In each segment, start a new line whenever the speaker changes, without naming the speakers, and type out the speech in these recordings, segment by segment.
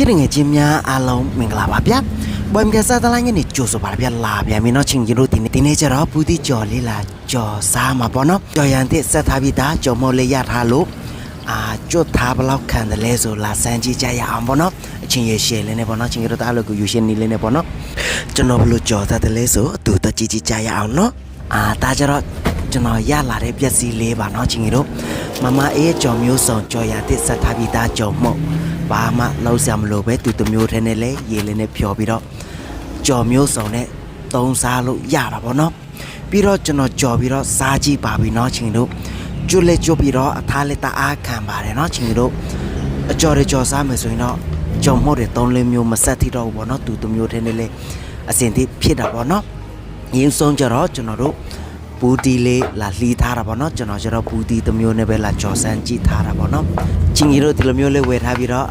ချစ်တဲ့ငယ်ချင်းများအားလုံးမင်္ဂလာပါဗျာဘွမ်ကစားတလိုင်းကနေကြိုဆိုပါဗျာလာဗျာမင်းတို့ချင်းကြီးတို့ဒီနေ့ဒီနေ့ကျတော့ပူတီကြော်လေးလာကြော်စားမှာပေါ့နော်ကြော်ရန်တဲ့ဆက်ထားပြီးသားကြော်မော်လေးရထားလို့အာကျွတ်ထားဘလောက်ခံတယ်လဲဆိုလာစမ်းကြည့်ကြရအောင်ပေါ့နော်အချင်းရရှယ်လေးနဲ့ပေါ့နော်ချင်းကြီးတို့အားလို့ကိုယူရှင်နေလေးနဲ့ပေါ့နော်ကျွန်တော်ဘလို့ကြော်တတ်တယ်လဲဆိုအတူတကြည့်ကြည့်ကြရအောင်နော်အာဒါကြတော့ကျွန်တော်ရလာတဲ့ပျက်စီးလေးပါနော်ချင်းကြီးတို့မမအေးကြော်မျိုးစုံကြော်ရန်တဲ့ဆက်ထားပြီးသားကြော်မှုတ် ဘာမှလောက်စရာမလိုပဲသူတစ်မျိုးထဲနဲ့လဲရေလေးနဲ့ဖြော်ပြီးတော့ကြော်မျိုးစုံနဲ့သုံးစားလို့ရတာပေါ့နော်ပြီးတော့ကျွန်တော်ကြော်ပြီးတော့စားကြည့်ပါပြီเนาะချင်းတို့ကျွတ်လက်ကျွတ်ပြီးတော့အသားလက်တအားခံပါတယ်เนาะချင်းတို့အကြော်ရကြော်စားမယ်ဆိုရင်တော့ကြော်မှုတ်တွေသုံးလေးမျိုးမဆက်ထိတော့ဘူးပေါ့နော်သူတစ်မျိုးထဲနဲ့လဲအစင်တိဖြစ်တာပေါ့နော်ရင်းဆုံးကြတော့ကျွန်တော်တို့ ပူတီလေးလာလှီးထားတာပေါ့နော်ကျွန်တော်ကျတော့ပူတီတစ်မျိုးနဲ့ပဲလာကြော်စမ်းကြည့်ထားတာပေါ့နော်ချင်းကြီးတို့ဒီလိုမျိုးလေးဝယ်ထားပြီးတော့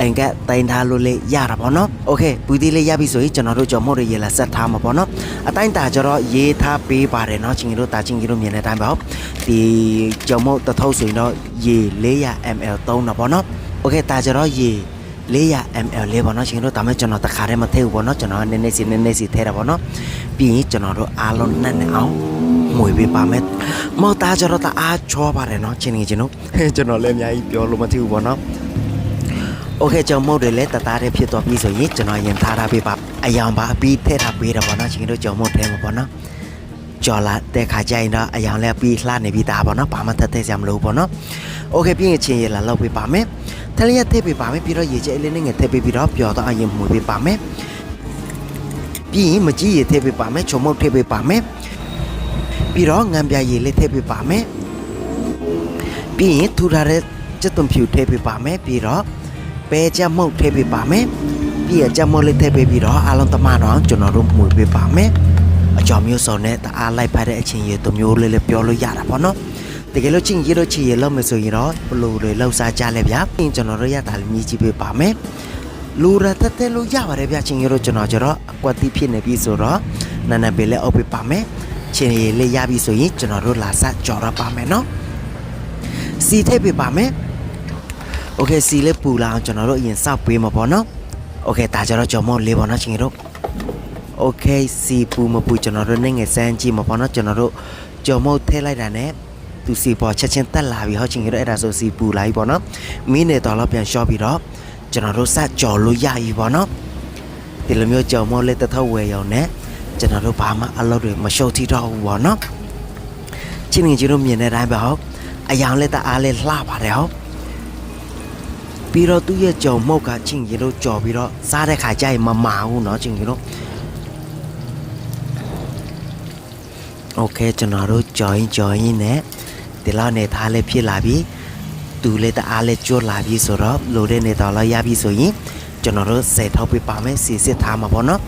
အင်ကက်တိုင်ထားလို့လေးရတာပေါ့နော်โอเคပူတီလေးရပြီဆိုရင်ကျွန်တော်တို့ကြော်မို့တွေရေလာဆက်ထားမှာပေါ့နော်အတိုင်းတာကျတော့ရေးထားပေးပါတယ်နော်ချင်းကြီးတို့တာချင်းကြီးတို့မြင်တဲ့အတိုင်းပါဟုတ်ဒီကြော်မို့တစ်ထုပ်ဆိုရင်တော့ရေ400 ml သုံးတာပေါ့နော်โอเคတာကျတော့ရေ 400 ml လေးပေါ့နော်ရှင်တို့ဒါမဲ့ကျွန်တော်တခါတည်းမထည့်ဘူးပေါ့နော်ကျွန်တော်နည်းနည်းစီနည်းနည်းစီထည့်တာပေါ့နော်ပြီးရင်ကျွန်တော်တို့အားလုံးနှက်နေအောင် မွေပေးပါမယ်မော်တာကျတော့တအားချောပါတယ်နော်ချင်းနေချင်းတို့ကျွန်တော်လည်းအများကြီးပြောလို့မထည့်ဘူးပေါ့နော်โอเคကျွန်တော်မုတ်တယ်လဲတသားတည်းဖြစ်သွားပြီဆိုရင်ကျွန်တော်ရင်ထားထားပေးပါအယောင်ပါအပြီးထည့်ထားပေးတယ်ပေါ့နော်ရှင်တို့ကျွန်တော်မုတ်တယ်မှာပေါ့နော်ကြော်လာတဲ့ခါကျရင်တော့အယောင်လဲပြီးလှနေပြီးသားပေါ့နော်ဘာမှထပ်ထည့်စရာမလိုဘူးပေါ့နော်โอเคပြီးရင်ချင်းရလာလောက်ပေးပါမယ် ထလျက်ထည့်ပေးပါမယ်ပြီးတော့ရေကျဲလေးနဲ့ငယ်ထည့်ပေးပြီးတော့ပျော်တော့အရင်မှုပေးပါမယ်ပြီးရင်မကြီးရေထည့်ပေးပါမယ်ချုံမုတ်ထည့်ပေးပါမယ် ပြီးတော့ငံပြရေလေးထည့်ပေးပါမယ်ပြီးရင်ထူထားတဲ့စက်သွန်ဖြူထည့်ပေးပါမယ်ပြီးတော့ပဲကြက်မုတ်ထည့်ပေးပါမယ်ပြီးရကြက်မုတ်လေးထည့်ပေးပြီးတော့အားလုံးတမတော့ကျွန်တော်တို့မှုပေးပါမယ်အကြောင်းမျိုးစုံနဲ့တအားလိုက်ဖက်တဲ့အချင်းရေတို့မျိုးလေးလေးပြောလို့ရတာပေါ့နော်တကယ်လို့ချင်းရတော့ချီရလောက်မယ်ဆိုရင်တော့ဘလို့တွေလောက်စားကြလဲဗျာပြင်ကျွန်တော်တို့ရတာလည်းမြည်ကြည့်ပေးပါမယ်လူရတက်တက်လို့ရပါတယ်ဗျာချင်းရတော့ကျွန်တော်ကျတော့အကွက်တိဖြစ်နေပြီဆိုတော့နန်းနန်းပေးလဲအုပ်ပေးပါမယ် ချင်းရလေးရပြီဆိုရင်ကျွန်တော်တို့လာစကြော်ရပါမယ်နော်စီထည့်ပေးပါမယ်โอเคစီလေးပူလာအောင်ကျွန်တော်တို့အရင်စောက်ပေးမှာပေါ့နော်โอเคဒါကြတော့ကြော်မောလေးပေါ့နော်ချင်းရတို့โอเคစီပူမပူကျွန်တော်တို့နေငယ်စမ်းကြည့်မှာပေါ့နော်ကျွန်တော်တို့ကြော်မောထည့်လိုက်တာ ਨੇ သူစီပေါ်ချက်ချင်းတက်လာပြီဟောချင်းရတော့အဲ့ဒါဆိုစီပူလာပြီပေါ့နော်မင်းနေတော့တော့ပြန်လျှော့ပြီးတော့ကျွန်တော်တို့စကြော်လို့ရပြီပေါ့နော်ဒီလိုမျိုးကြော်မောလေးတစ်ထုပ်ဝယ်ရုံနဲ့ ကျွန်တော်တို့ဘာမှအလုပ်တွေမရှုပ်ထိတော့ဘူးပေါ့နော်ချင်းငင်ချင်းတို့မြင်တဲ့အတိုင်းပဲဟောအယောင်လက်တအားလေးလှပါတယ်ဟောပြီးတော့သူ့ရဲ့ကြော်မုတ်ကချင်းရင်တို့ကြော်ပြီးတော့စားတဲ့ခါကျရင်မမာဘူးเนาะချင်းရင်တို့โอเคကျွန်တော်တို့ကြော်ရင်ကြော်ရင်နဲ့ ဒီလောက်နေသားလေးဖြစ်လာပြီသူလည်းတအားလေးကျွတ်လာပြီဆိုတော့လိုတဲ့နေတော့လောက်ရပြီဆိုရင်ကျွန်တော်တို့စေထောက်ပေးပါမယ်စီစစ်ထားမှာပေါ့နော်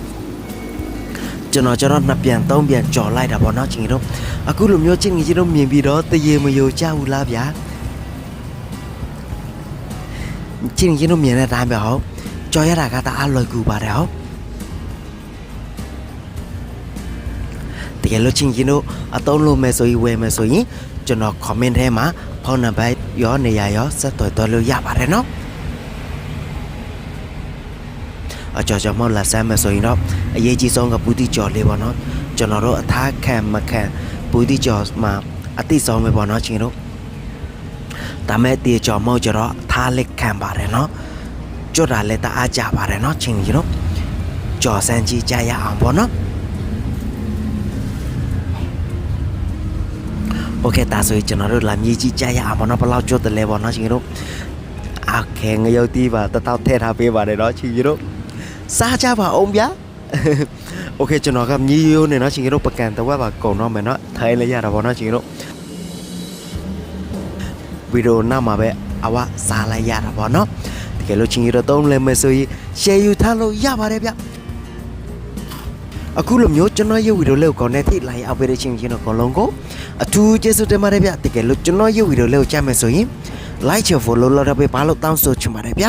ကျွန်တော်ကျတော့နှစ်ပြန်သုံးပြန်ကြော်လိုက်တာပေါ့နော်ချင်းကြီးတို့အခုလိုမျိုးချင်းကြီးတို့မြင်ပြီးတော့တရေမယိုကြဘူးလားဗျာချင်းကြီးတို့မြင်တဲ့အတိုင်းပဲဟုတ်ကြော်ရတာကတအားလွယ်ကူပါတယ်ဟုတ်တကယ်လို့ချင်းကြီးတို့အသုံးလို့မယ်ဆိုရင်ဝယ်မယ်ဆိုရင်ကျွန်တော် comment ထဲမှာဖုန်းနံပါတ်ရောနေရာရောဆက်သွယ်သွားလို့ရပါတယ်နော် အကြော်ကြော်မလာဆမ်းမဆိုရင်တော့အရေးကြီးဆုံးကပူတိကြော်လေးပေါ့နော်ကျွန်တော်တို့အသားခံမခံပူတိကြော်မှာအတိဆုံးပဲပေါ့နော်ချင်းတို့ဒါမဲ့တေကြော်မောက်ကြတော့အသားလက်ခံပါတယ်နော်ကြော်တာလည်းတအားကြပါတယ်နော်ချင်းကြီးတို့ကြော်စမ်းကြည့်ကြရအောင်ပေါ့နော် โอเคဒါဆိုရင်ကျွန်တော်တို့လာမြေကြီးကြားရအောင်ပေါ့နော်ဘယ်လောက်ကျွတ်တယ်လဲပေါ့နော်ရှင်တို့โอเคငရုတ်တီးပါတတောက်ထည့်ထားပေးပါတယ်နော်ရှင်တို့ စားကြပါအောင်ဗျာโอเคကျွန်တော်ကမြေရိုးနေနော်ရှင်တို့ပကံတဝက်ပါကုန်တော့မယ်နော်ထိုင်လိုက်ရတာပေါ့နော်ရှင်တို့ဗီဒီယိုနောက်မှာပဲအဝစားလိုက်ရတာပေါ့နော်တကယ်လို့ရှင်တို့သုံးလဲမယ်ဆိုရင် share ယူထားလို့ရပါတယ်ဗျာ အခုလိုမျိုးကျွန်တော်ရဲ့ဗီဒီယိုလေးကို connect ထိလိုက်အောင်ပေးတဲ့ချင်းချင်းတို့အလုံးကိုအထူးကျေးဇူးတင်ပါတယ်ဗျတကယ်လို့ကျွန်တော်ရဲ့ဗီဒီယိုလေးကိုကြိုက်မယ်ဆိုရင် like ချ follow လုပ်တော့ပေးပါလို့တောင်းဆိုချင်ပါတယ်ဗျ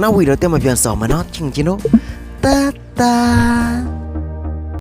နောက်ဗီဒီယိုတက်မပြန်ဆောင်မနော်ချင်းချင်းတို့ တာတာ